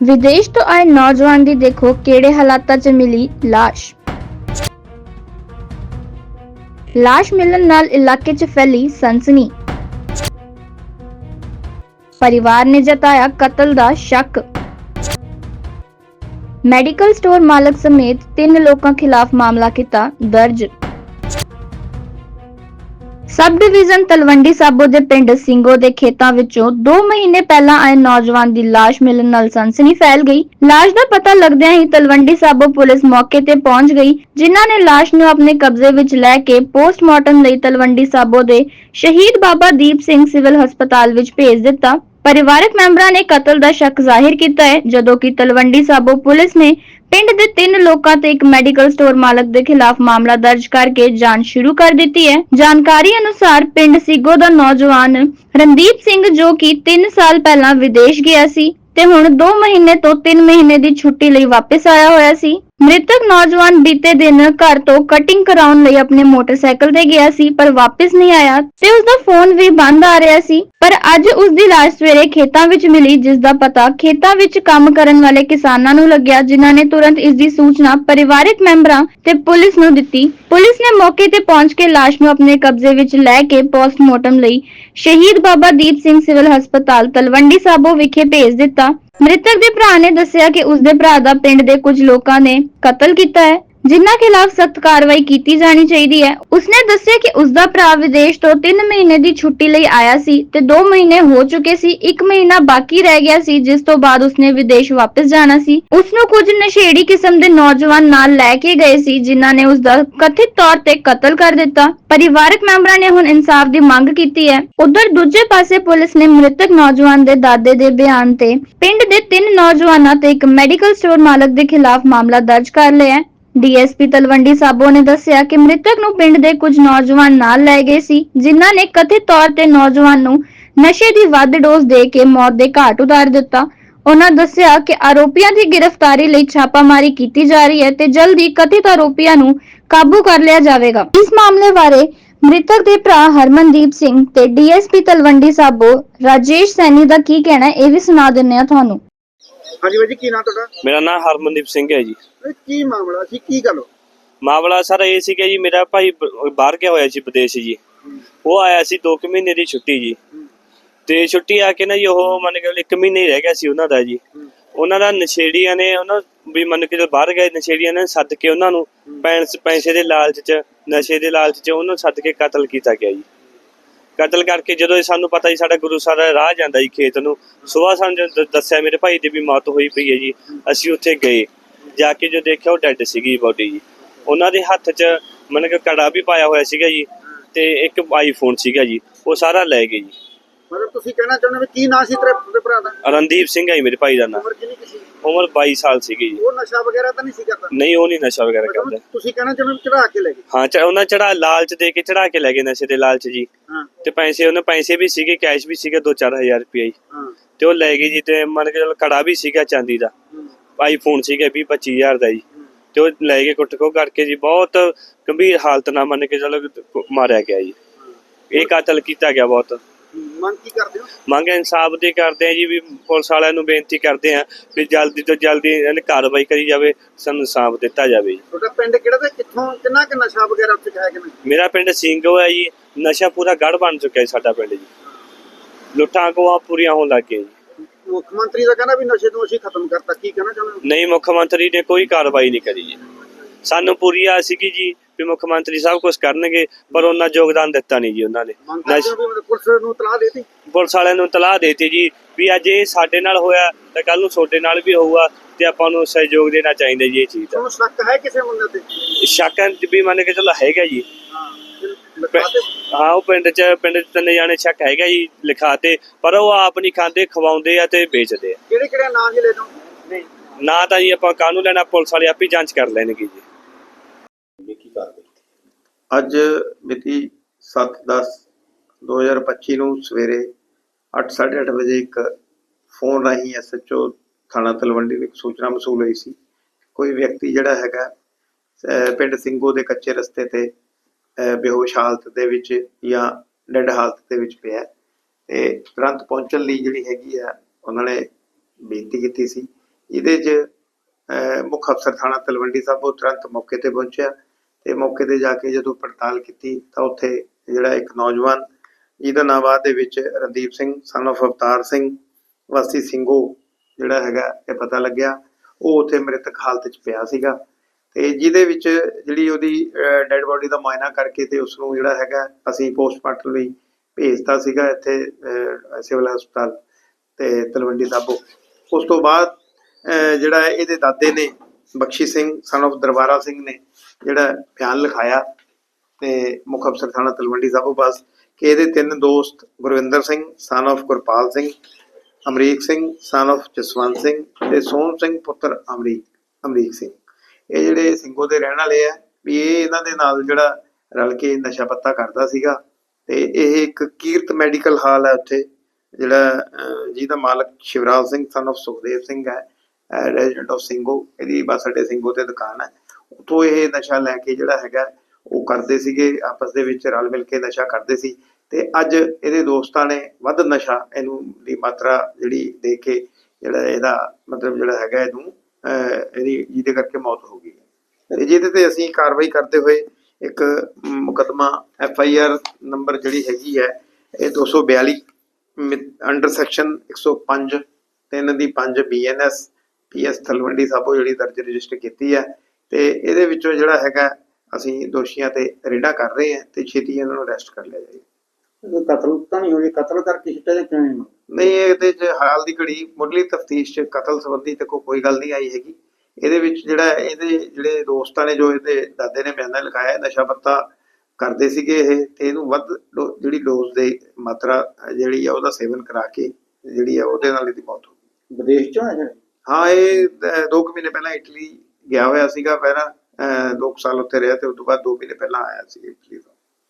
ਵਿਦੇਸ਼ ਤੋਂ ਆਏ ਨੌਜਵਾਨ ਦੀ ਦੇਖੋ ਕਿਹੜੇ ਹਾਲਾਤਾਂ 'ਚ ਮਿਲੀ ਲਾਸ਼। ਲਾਸ਼ ਮਿਲਣ ਨਾਲ ਇਲਾਕੇ 'ਚ ਫੈਲੀ ਸਨਸਨੀ। ਪਰਿਵਾਰ ਨੇ ਜਤਾਇਆ ਕਤਲ ਦਾ ਸ਼ੱਕ। ਮੈਡੀਕਲ ਸਟੋਰ ਮਾਲਕ ਸਮੇਤ ਤਿੰਨ ਲੋਕਾਂ ਖਿਲਾਫ ਮਾਮਲਾ ਕੀਤਾ ਦਰਜ। ਸਬ ਡਿਵੀਜ਼ਨ ਤਲਵੰਡੀ ਸਾਬੋ ਦੇ ਪਿੰਡ ਸਿੰਘੋ ਦੇ ਖੇਤਾਂ ਵਿੱਚੋਂ 2 ਮਹੀਨੇ ਪਹਿਲਾਂ ਆਏ ਨੌਜਵਾਨ ਦੀ ਲਾਸ਼ ਮਿਲਣ ਨਾਲ ਸਨਸਨੀ ਫੈਲ ਗਈ। ਲਾਸ਼ ਦਾ ਪਤਾ ਲੱਗਦਿਆਂ ਹੀ ਤਲਵੰਡੀ ਸਾਬੋ ਪੁਲਿਸ ਮੌਕੇ ਤੇ ਪਹੁੰਚ ਗਈ, ਜਿਨ੍ਹਾਂ ਨੇ ਲਾਸ਼ ਨੂੰ ਆਪਣੇ ਕਬਜ਼ੇ ਵਿੱਚ ਲੈ ਕੇ ਪੋਸਟਮਾਰਟਮ ਲਈ ਤਲਵੰਡੀ ਸਾਬੋ ਦੇ ਸ਼ਹੀਦ ਬਾਬਾ ਦੀਪ ਸਿੰਘ ਸਿਵਲ ਹਸਪਤਾਲ ਵਿੱਚ ਭੇਜ ਦਿੱਤਾ। ਪਰਿਵਾਰਕ ਮੈਂਬਰਾਂ ਨੇ ਕਤਲ ਦਾ ਸ਼ੱਕ ਜ਼ਾਹਿਰ ਕੀਤਾ ਹੈ, ਜਦੋਂ ਕਿ ਤਲਵੰਡੀ ਸਾਬੋ ਪੁਲਿਸ ਨੇ ਪਿੰਡ ਦੇ ਤਿੰਨ ਲੋਕਾਂ ਤੇ ਇੱਕ ਮੈਡੀਕਲ ਸਟੋਰ ਮਾਲਕ ਦੇ ਖਿਲਾਫ ਮਾਮਲਾ ਦਰਜ ਕਰਕੇ ਜਾਂਚ ਸ਼ੁਰੂ ਕਰ ਦਿੱਤੀ ਹੈ। ਜਾਣਕਾਰੀ ਅਨੁਸਾਰ ਪਿੰਡ ਸਿੱਗੋ ਦਾ ਨੌਜਵਾਨ ਰਣਦੀਪ ਸਿੰਘ ਜੋ ਕਿ 3 ਸਾਲ ਪਹਿਲਾਂ ਵਿਦੇਸ਼ ਗਿਆ ਸੀ ਤੇ ਹੁਣ 2 ਮਹੀਨੇ ਤੋਂ 3 ਮਹੀਨੇ ਦੀ ਛੁੱਟੀ ਲਈ ਵਾਪਸ ਆਇਆ ਹੋਇਆ ਸੀ। ਮ੍ਰਿਤਕ ਨੌਜਵਾਨ ਬੀਤੇ ਦਿਨ ਘਰ ਤੋਂ ਕਟਿੰਗ ਕਰਾਉਣ ਲਈ ਆਪਣੇ ਮੋਟਰਸਾਈਕਲ ਤੇ ਗਿਆ ਸੀ, ਪਰ ਵਾਪਸ ਨਹੀਂ ਆਇਆ ਤੇ ਉਸ ਦਾ ਫੋਨ ਵੀ ਬੰਦ ਆ ਰਿਹਾ ਸੀ। ਪਰ ਅੱਜ ਉਸ ਦੀ ਲਾਸ਼ ਸਵੇਰੇ ਖੇਤਾਂ ਵਿੱਚ ਮਿਲੀ ਜਿਸ ਦਾ ਪਤਾ ਖੇਤਾਂ ਵਿੱਚ ਕੰਮ ਕਰਨ ਵਾਲੇ ਕਿਸਾਨਾਂ ਨੂੰ ਲੱਗਿਆ, ਜਿਨ੍ਹਾਂ ਨੇ ਤੁਰੰਤ ਇਸ ਦੀ ਸੂਚਨਾ ਪਰਿਵਾਰਕ ਮੈਂਬਰਾਂ ਤੇ ਪੁਲਿਸ ਨੂੰ ਦਿੱਤੀ। ਪੁਲਿਸ ਨੇ ਮੌਕੇ ਤੇ ਪਹੁੰਚ ਕੇ ਲਾਸ਼ ਨੂੰ ਆਪਣੇ ਕਬਜ਼ੇ ਵਿੱਚ ਲੈ ਕੇ ਪੋਸਟਮਾਰਟਮ ਲਈ ਸ਼ਹੀਦ ਬਾਬਾ ਦੀਪ ਸਿੰਘ ਸਿਵਲ ਹਸਪਤਾਲ ਤਲਵੰਡੀ ਸਾਬੋ ਵਿਖੇ ਭੇਜ ਦਿੱਤਾ। ਮ੍ਰਿਤਕ ਦੇ ਭਰਾ ਨੇ ਦੱਸਿਆ ਕਿ ਉਸ ਦੇ ਭਰਾ ਦਾ ਪਿੰਡ ਦੇ ਕੁਝ ਲੋਕਾਂ ਨੇ ਕਤਲ ਕੀਤਾ ਹੈ। ਜਿਨ੍ਹਾਂ ਖਿਲਾਫ ਸਖਤ ਕਾਰਵਾਈ ਕੀਤੀ ਜਾਣੀ ਚਾਹੀਦੀ ਹੈ। ਉਸਨੇ ਦੱਸਿਆ ਕਿ ਉਸਦਾ ਭਰਾ ਵਿਦੇਸ਼ ਤੋਂ 3 ਮਹੀਨੇ ਦੀ ਛੁੱਟੀ ਲਈ ਆਇਆ ਸੀ ਤੇ 2 ਮਹੀਨੇ ਹੋ ਚੁੱਕੇ ਸੀ। 1 ਮਹੀਨਾ ਬਾਕੀ ਰਹਿ ਗਿਆ ਸੀ, ਜਿਸ ਤੋਂ ਬਾਅਦ ਉਸਨੇ ਵਿਦੇਸ਼ ਵਾਪਸ ਜਾਣਾ ਸੀ। ਉਸਨੂੰ ਕੁਝ ਨਸ਼ੇੜੀ ਕਿਸਮ ਦੇ ਨੌਜਵਾਨ ਨਾਲ ਲੈ ਕੇ ਗਏ ਸੀ, ਜਿਨ੍ਹਾਂ ਨੇ ਉਸਦਾ ਕਥਿਤ ਤੌਰ ਤੇ ਕਤਲ ਕਰ ਦਿੱਤਾ। ਪਰਿਵਾਰਕ ਮੈਂਬਰਾਂ ਨੇ ਹੁਣ ਇਨਸਾਫ ਦੀ ਮੰਗ ਕੀਤੀ ਹੈ। ਉਧਰ ਦੂਜੇ ਪਾਸੇ ਪੁਲਿਸ ਨੇ ਮ੍ਰਿਤਕ ਨੌਜਵਾਨ ਦੇ ਦਾਦੇ ਦੇ ਬਿਆਨ ਤੇ ਪਿੰਡ ਦੇ ਤਿੰਨ ਨੌਜਵਾਨਾਂ ਤੇ ਇੱਕ ਮੈਡੀਕਲ ਸਟੋਰ ਮਾਲਕ ਦੇ ਖਿਲਾਫ ਮਾਮਲਾ ਦਰਜ ਕਰ ਲਿਆ ਹੈ। ਡੀਐਸਪੀ ਤਲਵੰਡੀ ਸਾਬੋ ਨੇ ਦੱਸਿਆ ਕਿ ਮ੍ਰਿਤਕ ਨੂੰ ਪਿੰਡ ਦੇ ਕੁਝ ਨੌਜਵਾਨ ਨਾਲ ਲੈ ਗਏ ਸੀ, ਜਿਨ੍ਹਾਂ ਨੇ ਕਥਿਤ ਤੌਰ ਤੇ ਨੌਜਵਾਨ ਨੂੰ ਨਸ਼ੇ ਦੀ ਵੱਧ ਡੋਜ਼ ਦੇ ਕੇ ਮੌਤ ਦੇ ਘਾਟ ਉਤਾਰ ਦਿੱਤਾ। ਉਹਨਾਂ ਦੱਸਿਆ ਕਿ ਆਰੋਪੀਆਂ ਦੀ ਗ੍ਰਿਫਤਾਰੀ ਲਈ ਛਾਪਾਮਾਰੀ ਕੀਤੀ ਜਾ ਰਹੀ ਹੈ ਤੇ ਜਲਦੀ ਕਥਿਤ ਆਰੋਪੀਆਂ ਨੂੰ ਕਾਬੂ ਕਰ ਲਿਆ ਜਾਵੇਗਾ। ਇਸ ਮਾਮਲੇ ਬਾਰੇ ਮ੍ਰਿਤਕ ਦੇ ਭਰਾ ਹਰਮਨਦੀਪ ਸਿੰਘ ਤੇ ਡੀਐਸਪੀ ਤਲਵੰਡੀ ਸਾਬੋ ਰਾਜੇਸ਼ ਸੈਣੀ ਦਾ ਕੀ ਕਹਿਣਾ ਹੈ, ਇਹ ਵੀ ਸੁਣਾ ਦਿੰਨੇ ਆ ਤੁਹਾਨੂੰ। ਹਾਂਜੀ ਬਾਈ ਜੀ ਕੀ ਨਾਂ ਤੁਹਾਡਾ? ਮੇਰਾ ਨਾਮ ਹਰਮਨਦੀਪ ਸਿੰਘ ਹੈ ਜੀ। ਇਹ ਕੀ ਮਾਮਲਾ ਸੀ? ਕੀ ਗੱਲ? ਮਾਮਲਾ ਸਰ ਇਹ ਸੀ ਕਿ ਜੀ ਮੇਰਾ ਭਾਈ ਬ- ਬਾਹਰ ਗਿਆ ਹੋਇਆ ਸੀ ਵਿਦੇਸ਼ ਜੀ। ਉਹ ਆਇਆ ਸੀ 2 ਮਹੀਨੇ ਦੀ ਛੁੱਟੀ ਜੀ। ਤੇ ਛੁੱਟੀ ਆ ਕੇ ਨਾ ਜੀ ਉਹ ਮੰਨ ਕੇ 1 ਮਹੀਨੇ ਹੀ ਰਹਿ ਗਿਆ ਸੀ ਉਹਨਾਂ ਦਾ ਜੀ। ਉਹਨਾਂ ਦਾ ਨਸ਼ੇੜੀਆਂ ਨੇ ਉਹਨਾਂ ਵੀ ਮੰਨ ਕੇ ਜਦੋਂ ਬਾਹਰ ਗਏ ਨਸ਼ੇੜੀਆਂ ਨੇ ਸੱਦ ਕੇ ਉਹਨਾਂ ਨੂੰ ਪੈਂਸ ਪੈਸੇ ਦੇ ਲਾਲਚ 'ਚ ਨਸ਼ੇ ਦੇ ਲਾਲਚ 'ਚ ਉਹਨੂੰ ਸੱਦ ਕੇ ਕਤਲ ਕੀਤਾ ਗਿਆ ਜੀ। ਕਤਲ ਕਰਕੇ ਜਦੋਂ ਇਹ ਸਾਨੂੰ ਪਤਾ ਜੀ, ਸਾਡਾ ਗੁਰੂ ਸਾਹਿਬ ਰਾਹ ਜਾਂਦਾ ਜੀ ਖੇਤ ਨੂੰ ਸਵੇਰ ਸਾਨੂੰ ਜਦੋਂ ਦੱਸਿਆ ਮੇਰੇ ਭਾਈ ਦੀ ਵੀ ਮੌਤ ਹੋਈ ਪਈ ਹੈ ਜੀ, ਅਸੀਂ ਉੱਥੇ ਗਏ। ਜਾ ਕੇ ਜੋ ਦੇਖਿਆ ਉਹ ਡੈੱਡ ਸੀਗੀ ਬੋਡੀ ਜੀ। ਉਹਨਾਂ ਦੇ ਹੱਥ 'ਚ ਮਨ ਕਿ ਕੜਾ ਵੀ ਪਾਇਆ ਹੋਇਆ ਸੀਗਾ ਜੀ, ਤੇ ਇੱਕ ਆਈਫੋਨ ਸੀਗਾ ਜੀ, ਉਹ ਸਾਰਾ ਲੈ ਗਏ ਜੀ। ਮਤਲਬ ਤੁਸੀਂ ਕਹਿਣਾ ਚਾਹੁੰਦੇ ਵੀ ਕੀ ਨਾਂ ਸੀ ਤੇਰੇ ਤੇਰੇ ਭਰਾ ਦਾ? ਰਣਦੀਪ ਸਿੰਘ ਹੈ ਮੇਰੇ ਭਾਈ ਦਾ ਨਾਮ ਉਮਰ ਕਿੰਨੀ ਕੁ ਸੀ? ਉਮਰ 22 ਸਾਲ ਸੀਗੀ ਜੀ। ਉਹ ਨਸ਼ਾ ਵਗੈਰਾ ਤਾਂ ਨਹੀਂ ਸੀ ਕਰਦਾ? ਨਹੀਂ ਉਹ ਨਹੀਂ ਨਸ਼ਾ ਵਗੈਰਾ ਕਰਦਾ। ਤੁਸੀਂ ਕਹਿਣਾ ਚਾਹੁੰਦੇ ਹੋ ਚੜਾ ਕੇ ਲੈ ਗਏ? ਹਾਂ ਚ- ਉਹਨਾਂ ਚੜਾ ਲਾਲਚ ਦੇ ਕੇ ਚੜਾ ਕੇ ਲੈ ਗਏ ਨਸ਼ੇ ਦੇ ਲਾਲਚ ਜੀ। ਹਾਂ। ਤੇ ਪੈਸੇ ਉਹਨਾਂ ਪੈਸੇ ਵੀ ਸੀਗੇ ਕੈਸ਼ ਵੀ ਸੀਗਾ 2-4000 ਰੁਪਏ ਜੀ। ਹਾਂ। ਤੇ ਉਹ ਲੈ ਗਏ ਜੀ ਤੇ ਮੰਨ ਕੇ ਚੱਲ ਕੜਾ ਵੀ ਸੀਗਾ ਚਾਂਦੀ ਦਾ। ਹੂੰ, ਆਈਫੋਨ ਸੀਗਾ 20 25000 ਦਾ ਜੀ। ਤੇ ਉਹ ਲੈ ਕੇ ਕੁੱਟ ਕੋ ਕਰਕੇ ਜੀ। ਬਹੁਤ ਗੰਭੀਰ ਹਾਲਤ ਨਾਲ ਮੰਨ ਕੇ ਚੱਲ ਮਾਰਿਆ ਗਿਆ ਜੀ। ਇਹ ਕਤਲ ਕੀਤਾ ਗਿਆ ਬਹੁਤ। ਮੰਗ ਕੀ ਕਰਦੇ ਹੋ? ਮੰਗ ਇਨਸਾਫ ਦੀ ਕਰਦੇ ਆ ਜੀ ਵੀ ਪੁਲਿਸ ਵਾਲਿਆਂ ਨੂੰ ਬੇਨਤੀ ਕਰਦੇ ਆ ਵੀ ਜਲਦੀ ਤੋਂ ਜਲਦੀ ਇਹਨਾਂ ਕਾਰਵਾਈ ਕਰੀ ਜਾਵੇ ਸਾਨੂੰ ਇਨਸਾਫ ਦਿੱਤਾ ਜਾਵੇ ਜੀ। ਤੁਹਾਡਾ ਪਿੰਡ ਕਿਹੜਾ ਤੇ ਕਿੱਥੋਂ ਕਿੰਨਾ ਕਿ ਨਸ਼ਾ ਵਗੈਰਾ ਉੱਥੇ ਹੈ ਕਿ? ਨਹੀਂ ਮੇਰਾ ਪਿੰਡ ਸਿੰਘੋ ਹੈ ਜੀ ਨਸ਼ਾ ਪੂਰਾ ਗੜ ਬਣ ਚੁੱਕਿਆ ਜੀ ਸਾਡਾ ਪਿੰਡ ਜੀ। ਲੁੱਟਾਂ ਖੋਹਾਂ ਪੂਰੀਆਂ ਹੋਣ ਲੱਗ ਗਈਆਂ ਜੀ। ਮੁੱਖ ਮੰਤਰੀ ਦਾ ਕਹਿੰਦਾ ਵੀ ਨਸ਼ੇ ਨੂੰ ਅਸੀਂ ਖਤਮ ਕਰਤਾ ਕੀ ਕਹਿਣਾ ਚਾਹੁੰਦੇ ਹੋ? ਨਹੀਂ ਮੁੱਖ ਮੰਤਰੀ ਨੇ ਕੋਈ ਕਾਰਵਾਈ ਨਹੀਂ ਕਰੀ ਜੀ। ਸਾਨੂੰ ਪੂਰੀ ਆਸ ਸੀਗੀ ਜੀ ਵੀ ਮੁੱਖ ਮੰਤਰੀ ਸਭ ਕੁਝ ਕਰਨਗੇ ਪਰ ਉਹਨਾਂ ਯੋਗਦਾਨ ਦਿੱਤਾ ਨਹੀਂ ਜੀ ਉਹਨਾਂ ਨੇ। ਨਸ਼- ਪੁਲਿਸ ਨੂੰ ਤਲਾਹ ਦੇਤੀ? ਪੁਲਿਸ ਵਾਲਿਆਂ ਨੂੰ ਤਲਾਹ ਦੇਤੀ ਜੀ ਵੀ ਅੱਜ ਇਹ ਸਾਡੇ ਨਾਲ ਹੋਇਆ ਤਾਂ ਕੱਲ ਨੂੰ ਤੁਹਾਡੇ ਨਾਲ ਵੀ ਹੋਊਗਾ ਤੇ ਆਪਾਂ ਨੂੰ ਸਹਿਯੋਗ ਦੇਣਾ ਚਾਹੀਦਾ ਜੀ ਇਹ ਚੀਜ਼ ਦਾ। ਤੁਹਾਨੂੰ ਸ਼ੱਕ ਹੈ ਕਿਸੇ ਮੁੰਡੇ ਤੇ? ਸ਼ੱਕਾਂ ਵੀ ਮੰਨ ਕੇ ਚੱਲ ਹੈਗਾ ਜੀ। ਹਾਂ ਉਹ ਪਿੰਡ ਚ ਪਿੰਡ ਚ ਤਿੰਨ ਜਾਣੇ ਸ਼ੱਕ ਹੈਗਾ ਜੀ ਲਿਖਾਤੇ ਪਰ ਉਹ ਆਪ ਨਹੀਂ ਖਾਂਦੇ ਖਵਾਉਂਦੇ ਆ ਤੇ ਵੇਚਦੇ ਆ। ਕਿਹੜੇ ਕਿਹੜੇ ਨਾਂ ਜੀ ਲੈ ਨਹੀਂ ਨਾ ਤਾਂ ਜੀ ਆਪਾਂ ਕਾਨੂੰਨ ਲੈਣਾ ਪੁਲਿਸ ਵਾਲੇ ਆਪੇ ਜਾਂਚ ਕਰ ਲੈਣਗੇ ਜੀ। ਅੱਜ ਮਿਤੀ 7/10/2025 ਨੂੰ ਸਵੇਰੇ 8:30 ਵਜੇ ਇੱਕ ਫੋਨ ਰਾਹੀਂ ਐਸਐਚਓ ਥਾਣਾ ਤਲਵੰਡੀ ਨੂੰ ਇੱਕ ਸੂਚਨਾ ਮਸੂਲ ਹੋਈ ਸੀ। ਕੋਈ ਵਿਅਕਤੀ ਜਿਹੜਾ ਹੈਗਾ ਪਿੰਡ ਸਿੰਘੋ ਦੇ ਕੱਚੇ ਰਸਤੇ ਤੇ ਬੇਹੋਸ਼ ਹਾਲਤ ਦੇ ਵਿੱਚ ਜਾਂ ਡੈਡ ਹਾਲਤ ਦੇ ਵਿੱਚ ਪਿਆ ਤੇ ਤੁਰੰਤ ਪਹੁੰਚਣ ਲਈ ਜਿਹੜੀ ਹੈਗੀ ਆ, ਉਹਨਾਂ ਨੇ ਬੇਨਤੀ ਕੀਤੀ ਸੀ। ਇਹਦੇ 'ਚ ਮੁੱਖ ਅਫਸਰ ਥਾਣਾ ਤਲਵੰਡੀ ਸਾਹਿਬ ਉਹ ਤੁਰੰਤ ਮੌਕੇ ਤੇ ਪਹੁੰਚਿਆ। ਤੇ ਮੌਕੇ ਤੇ ਜਾ ਕੇ ਜਦੋਂ ਪੜਤਾਲ ਕੀਤੀ ਤਾਂ ਉੱਥੇ ਜਿਹੜਾ ਇੱਕ ਨੌਜਵਾਨ, ਜਿਹਦਾ ਨਾਮ ਬਾਅਦ ਦੇ ਵਿੱਚ ਰਣਦੀਪ ਸਿੰਘ ਸਨ of ਅਵਤਾਰ ਸਿੰਘ, ਵਾਸੀ ਸਿੰਘੋ ਜਿਹੜਾ ਹੈਗਾ ਇਹ ਪਤਾ ਲੱਗਿਆ। ਉਹ ਉੱਥੇ ਮ੍ਰਿਤਕ ਹਾਲਤ 'ਚ ਪਿਆ ਸੀਗਾ ਤੇ ਜਿਹਦੇ ਵਿੱਚ ਜਿਹੜੀ ਉਹਦੀ ਡੈੱਡ ਬੋਡੀ ਦਾ ਮੁਆਇਨਾ ਕਰਕੇ ਤੇ ਉਸ ਨੂੰ ਜਿਹੜਾ ਹੈਗਾ ਅਸੀਂ ਪੋਸਟਮਾਰਟਮ ਲਈ ਭੇਜਤਾ ਸੀਗਾ ਇੱਥੇ ਸਿਵਲ ਹਸਪਤਾਲ ਤੇ ਤਲਵੰਡੀ ਸਾਬੋ। ਉਸ ਤੋਂ ਬਾਅਦ ਜਿਹੜਾ ਇਹਦੇ ਦਾਦੇ ਨੇ ਬਖਸ਼ੀ ਸਿੰਘ ਸਨ of ਦਰਬਾਰਾ ਸਿੰਘ ਨੇ ਜਿਹੜਾ ਬਿਆਨ ਲਿਖਾਇਆ ਤੇ ਮੁੱਖ ਅਫਸਰ ਥਾਣਾ ਤਲਵੰਡੀ ਸਾਹਿਬ ਪਾਸ ਕਿ ਇਹਦੇ ਤਿੰਨ ਦੋਸਤ Gurvinder Singh son of Gurpal Singh, Amrik Singh son of Jaswant Singh ਤੇ ਸੋਹਣ ਸਿੰਘ ਪੁੱਤਰ ਅਮਰੀਕ ਅਮਰੀਕ ਸਿੰਘ। ਇਹ ਜਿਹੜੇ ਸਿੰਘੋ ਦੇ ਰਹਿਣ ਵਾਲੇ ਆ, ਵੀ ਇਹ ਇਹਨਾਂ ਦੇ ਨਾਲ ਜਿਹੜਾ ਰਲ ਕੇ ਨਸ਼ਾ ਪੱਤਾ ਕਰਦਾ ਸੀਗਾ ਤੇ ਇਹ ਇੱਕ ਕੀਰਤ ਮੈਡੀਕਲ ਹਾਲ ਹੈ ਉੱਥੇ, ਜਿਹੜਾ ਜਿਹਦਾ ਮਾਲਕ ਸ਼ਿਵਰਾਜ ਸਿੰਘ ਸਨ ਆਫ ਸੁਖਦੇਵ ਸਿੰਘ ਹੈ ਰੈਜ਼ੀਡੈਂਟ ਆਫ ਸਿੰਘੋ, ਇਹਦੀ ਬੱਸ ਅੱਡੇ ਸਿੰਘੋ ਤੇ ਦੁਕਾਨ ਹੈ। ਉਥੋਂ ਇਹ ਨਸ਼ਾ ਲੈ ਕੇ ਜਿਹੜਾ ਹੈਗਾ, ਉਹ ਕਰਦੇ ਸੀਗੇ, ਆਪਸ ਦੇ ਵਿੱਚ ਰਲ ਮਿਲ ਕੇ ਨਸ਼ਾ ਕਰਦੇ ਸੀ ਤੇ ਅੱਜ ਇਹਦੇ ਦੋਸਤਾਂ ਨੇ ਵੱਧ ਨਸ਼ਾ ਇਹਨੂੰ ਦੀ ਮਾਤਰਾ ਜਿਹੜੀ ਦੇ ਕੇ ਜਿਹੜਾ ਇਹਦਾ ਮਤਲਬ ਜਿਹੜਾ ਹੈਗਾ ਇਹਨੂੰ ਇਹਦੀ ਜਿਹਦੇ ਕਰਕੇ ਮੌਤ ਹੋ ਗਈ ਤੇ ਜਿਹਦੇ ਤੇ ਅਸੀਂ ਕਾਰਵਾਈ ਕਰਦੇ ਹੋਏ ਇੱਕ ਮੁਕਦਮਾ ਐਫ ਆਈ ਆਰ ਨੰਬਰ ਜਿਹੜੀ ਹੈਗੀ ਹੈ, ਇਹ 242 ਅੰਡਰ ਸੈਕਸ਼ਨ 105 ਤਿੰਨ ਦੀ 5 ਬੀਐਨਐਸ ਪੀਐਸ ਥਲਵੰਡੀ ਸਾਬੋ ਜਿਹੜੀ ਦਰਜ ਰਜਿਸਟਰ ਕੀਤੀ ਹੈ ਤੇ ਇਹਦੇ ਵਿੱਚੋਂ ਜਿਹੜਾ ਹੈਗਾ ਅਸੀਂ ਦੋਸ਼ੀਆਂ ਤੇ ਰੇਡਾ ਕਰ ਰਹੇ ਹਾਂ ਤੇ ਛੇਤੀ ਇਹਨਾਂ ਨੂੰ ਅਰੈਸਟ ਕਰ ਲਿਆ ਜਾਏਗਾ ਕੋਈ ਕਤਲ ਤਾਂ ਨਹੀਂ ਹੋਈ ਕਤਲ ਕਰਕੇ ਸਿੱਟੇ ਦੇ ਕਿਉਂ ਨਹੀਂ? ਨਹੀਂ ਇਹਦੇ ਚ ਹਾਲ ਦੀ ਘੜੀ ਮੁੱਢਲੀ ਤਫਤੀਸ਼ ਚ ਕਤਲ ਸੰਬੰਧੀ ਤੇ ਕੋਈ ਗੱਲ ਨਹੀਂ ਆਈ ਹੈਗੀ। ਇਹਦੇ ਵਿੱਚ ਜਿਹੜਾ ਇਹਦੇ ਜਿਹੜੇ ਦੋਸਤਾਂ ਨੇ ਜੋ ਇਹਦੇ ਦਾਦੇ ਨੇ ਬਿਆਨਾ ਲਿਖਾਇਆ ਨਸ਼ਾ ਪੱਤਾ ਕਰਦੇ ਸੀਗੇ ਇਹ ਤੇ ਇਹਨੂੰ ਵੱਧ ਜਿਹੜੀ ਡੋਜ਼ ਦੇ ਮਾਤਰਾ ਜਿਹੜੀ ਆ ਉਹਦਾ ਸੇਵਨ ਕਰਾ ਕੇ ਜਿਹੜੀ ਆ ਉਹਦੇ ਨਾਲ ਇਹਦੀ ਮੌਤ ਹੋ ਗਈ। ਵਿਦੇਸ਼ ਚੋਂ ਹੈ ਹਾਂ ਇਹ 2 ਮਹੀਨੇ ਪਹਿਲਾਂ ਇਟਲੀ ਗਿਆ ਹੋਇਆ ਸੀਗਾ ਪਹਿਲਾਂ 2 ਸਾਲ ਉੱਥੇ ਰਿਹਾ ਤੇ ਉਸ ਤੋਂ ਬਾਅਦ 2 ਮਹੀਨੇ ਪਹਿਲਾਂ ਆਇਆ ਸੀ ਇਟਲੀ ਤੋਂ